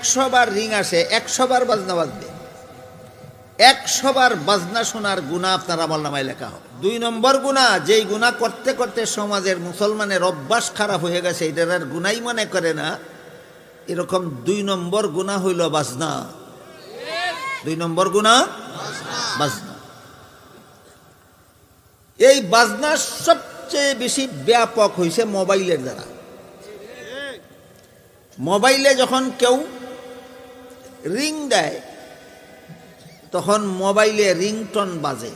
একশো বার রিং আসে একশো বার বাজনা বাজবে। একশো বার বাজনা শোনার গুণা আপনার আমল নামায় লেখা হবে। দুই নম্বর গুণা, যেই গুণা করতে করতে সমাজের মুসলমানের অভ্যাস খারাপ হয়ে গেছে, এটার আর গুণাই মনে করে না। এরকম দুই নম্বর গুণা হইল বাজনা। দুই নম্বর গুণা, বাজনা। এই বাজনা সবচেয়ে বেশি ব্যাপক হয়েছে মোবাইলের দ্বারা। মোবাইলে যখন কেউ রিং দেয়, তখন মোবাইলে রিংটন বাজে।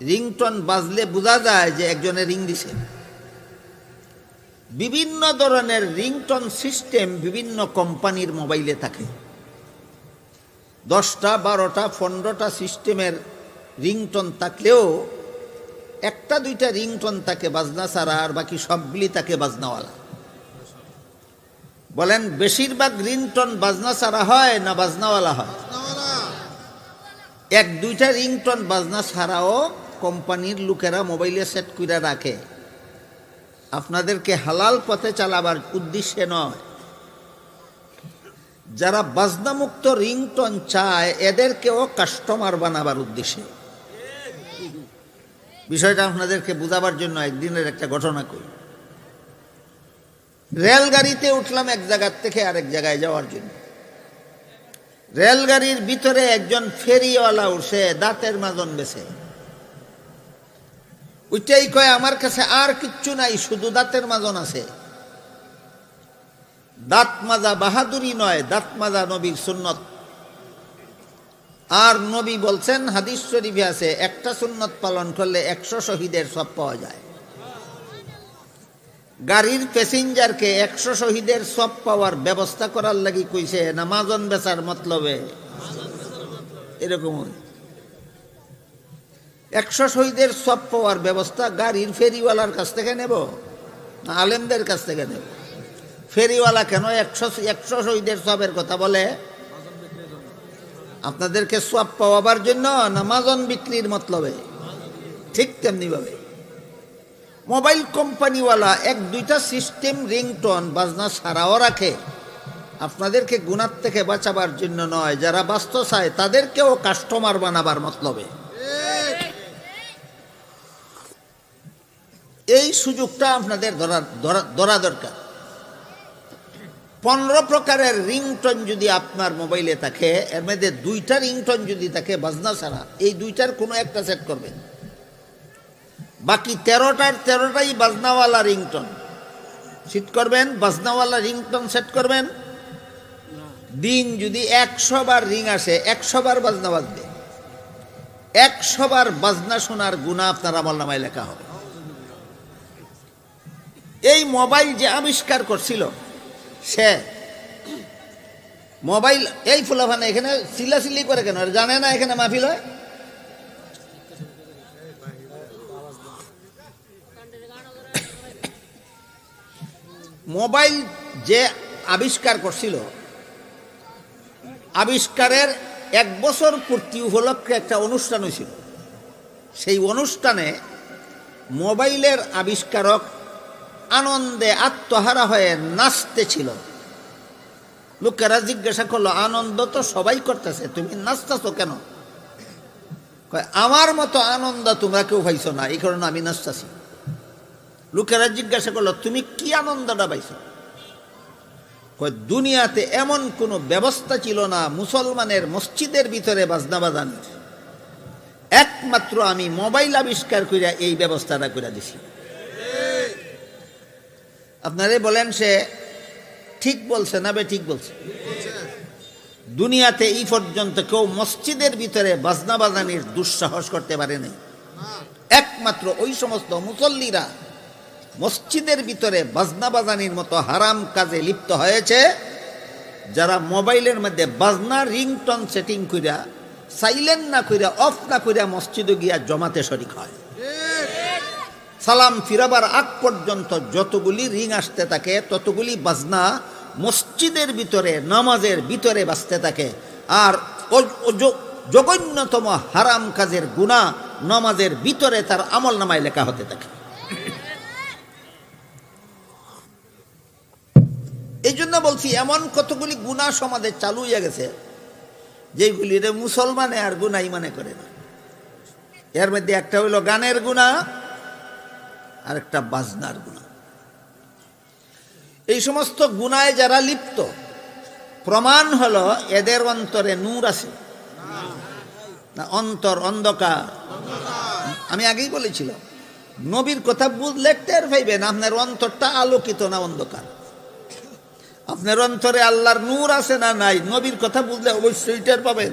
রিংটন বাজলে বোঝা যায় যে একজনে রিং দিছে। বিভিন্ন ধরনের রিংটন সিস্টেম বিভিন্ন কোম্পানির মোবাইলে থাকে। দশটা, বারোটা, পনেরোটা সিস্টেমের রিংটন থাকলেও একটা, দুইটা রিংটন তাকে বাজনা ছাড়া, আর বাকি সবগুলি তাকে বাজনাওয়ালা। বলেন, বেশিরভাগ রিংটন বাজনা ছাড়া হয় না বাজনাওয়ালা হয়? এক, দুইটা রিংটন বাজনা ছাড়াও কোম্পানির লোকেরা মোবাইলে সেট করে রাখে। আপনাদেরকে হালাল পথে চালাবার উদ্দেশ্যে নয়। যারা বাজনামুক্ত রিংটন চায়, এদেরকেও কাস্টমার বানাবার উদ্দেশ্যে। বিষয়টা আপনাদেরকে বোঝাবার জন্য একদিনের একটা ঘটনা করি রেলগাড়িতে উঠলাম এক জায়গার থেকে আরেক জায়গায় যাওয়ার জন্য। রেলগাড়ির ভিতরে একজন ফেরিওয়ালা উঠছে, দাঁতের মাজন বেছে। ওইটাই কয়, আমার কাছে আর কিচ্ছু নাই, শুধু দাঁতের মাজন আছে। দাঁত মাজা বাহাদুরি নয়, দাঁত মাজা নবীর সুন্নত। আর নবী বলছেন, হাদিস শরীফে আছে, একটা সুন্নত পালন করলে একশো শহীদের সব পাওয়া যায়। গাড়ির প্যাসেঞ্জারকে একশো শহীদের সব পাওয়ার ব্যবস্থা করার লাগি কইছে, নামাজন বেচার মতলবে। এরকম একশো শহীদের সব পাওয়ার ব্যবস্থা গাড়ির ফেরিওয়ালার কাছ থেকে নেব না আলেমদের কাছ থেকে নেব? ফেরিওয়ালা কেন একশো একশো শহীদের সবের কথা বলে? আপনাদেরকে সব পাওয়াবার জন্য নামাজন বিক্রির মতলবে। ঠিক তেমনিভাবে। মোবাইল কোম্পানিওয়ালা এক দুইটা সিস্টেম রিংটোন বাজনা ছাড়াও রাখে। আপনাদেরকে গুণার থেকে বাঁচাবার জন্য নয়, যারা বাস্তব চায় তাদেরকেও কাস্টমার বানাবার মতলবে। এই সুযোগটা আপনাদের ধরা দরকার। পনেরো প্রকারের রিংটন যদি আপনার মোবাইলে থাকে, এর মধ্যে দুইটা রিংটন যদি থাকে বাজনা ছাড়া, এই দুইটার কোনো একটা সেট করবেন। বাকি তেরোটার, তেরোটাই বাজনাওয়ালা রিংটন। সেট করবেন, বাজনাওয়ালা রিংটন সেট করবেন। দিন যদি একশো বার রিং আসে একশো বার বাজনা বাজবে। একশো বার বাজনা শোনার গুণা আপনার আমল নামায় লেখা হবে। এই মোবাইল যে আবিষ্কার করছিল, সে মোবাইল, এই ফুলাফানে এখানে চিল্লাচিল্লি করে কেন? জানে না এখানে মাহফিল হয়? মোবাইল যে আবিষ্কার করছিল, আবিষ্কারের এক বছর পূর্তি উপলক্ষে একটা অনুষ্ঠান হয়েছিল। সেই অনুষ্ঠানে মোবাইলের আবিষ্কারক আনন্দে আত্মহারা হয়ে নাচতেছিল লোকেরা জিজ্ঞাসা করল, আনন্দ তো সবাই করতেছে, তুমি নাচতেছো কেন? আমার মতো আনন্দ তোমরা কেউ পাইছো না, এই কারণে আমি নাচতেছি। লোকেরা জিজ্ঞাসা করল, তুমি কি আনন্দটা পাইছো? দুনিয়াতে এমন কোনো ব্যবস্থা ছিল না, মুসলমানের মসজিদের ভিতরে বাজনা বাজানোর একমাত্র আমি মোবাইল আবিষ্কার করিয়া এই ব্যবস্থাটা করে দিছি। আপনারে বলেন সে ঠিক বলছে না বে ঠিক বলছে? দুনিয়াতে এই পর্যন্ত কেউ মসজিদের ভিতরে বাজনা বাজানির দুঃসাহস করতে পারে নাই। একমাত্র ওই সমস্ত মুসল্লিরা মসজিদের ভিতরে বাজনা বাজানির মতো হারাম কাজে লিপ্ত হয়েছে। যারা মোবাইলের মধ্যে বাজনা, রিংটন সেটিং কইরা, সাইলেন্ট না কইরা, অফ না কইরা মসজিদে গিয়া জমাতে শরিক হয়। সালাম ফিরাবার আগ পর্যন্ত যতগুলি রিং আসতে থাকে, ততগুলি বাজনা মসজিদের ভিতরে, নামাজের ভিতরে বাজতে থাকে। আর জঘন্যতম হারাম কাজের গুণা নামাজের ভিতরে তার আমল নামায় লেখা হতে থাকে এই জন্য বলছি, এমন কতগুলি গুণা সমাজে চালু হয়ে গেছে যেগুলি রে মুসলমানে আর গুনাই মানে করে না। এর মধ্যে একটা হইল গানের গুণা, আর একটা বাজনার গুণা। এই সমস্ত গুণায় যারা লিপ্ত, প্রমাণ হলো এদের অন্তরে নূর আছে। না, অন্তর অন্ধকার। আমি আগেই বলেছিলাম, নবীর কথা বুঝলে টের পাইবেন, আপনার অন্তরটা আলোকিত না অন্ধকার। আপনার অন্তরে আল্লাহর নূর আছে না নাই? নবীর কথা বুঝলে অবশ্যই টের পাবেন।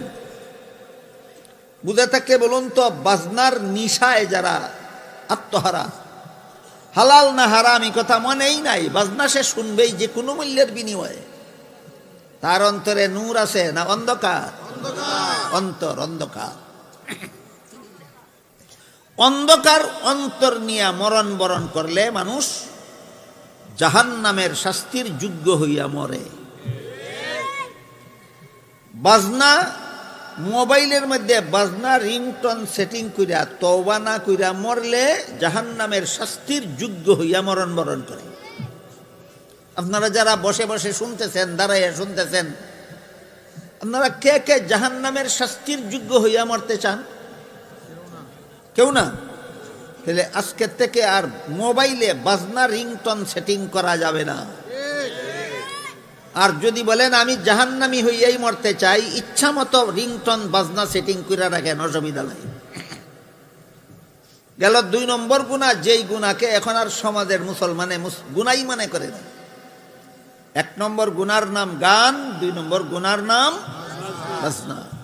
বুঝে থাকে বলুন তো, বাজনার নিশায় যারা আত্মহারা, হালাল না হারামি কথা মনেই নাই। বাজনা সে শুনবেই যে কোনো মূল্যের বিনিময়ে। তার অন্তরে নূর আছে না অন্ধকার? অন্তর, অন্ধকার। অন্ধকার অন্তর নিয়ে মরণ বরণ করলে মানুষ জাহান নামের শাস্তির যোগ্য হইয়া মরে। বাজনা, মোবাইলের মধ্যে বাজনা, রিংটন সেটিং কইরা, তওবা না কইরা মরলে জাহান নামের শাস্তির যোগ্য হইয়া মরণ বরণ করে। আপনারা যারা বসে বসে শুনতেছেন, দাঁড়াইয়া শুনতেছেন, আপনারা কে কে জাহান নামের শাস্তির যোগ্য হইয়া মরতে চান? কেউ না? তাহলে আজকের থেকে আর মোবাইলে বাজনা রিংটন সেটিং করা যাবে না। আর যদি বলেন, আমি জাহান্নামি হইয়াই মরতে চাই, ইচ্ছা মতো রিংটন বাজনা সেটিং করে রাখেন, অসুবিধা নাই। গেল দুই নম্বর গুণা, যেই গুণাকে এখন আর সমাজের মুসলমানে মুস- গুনাই মানে করে না। এক নম্বর গুনার নাম গান, দুই নম্বর গুনার নাম বাজনা।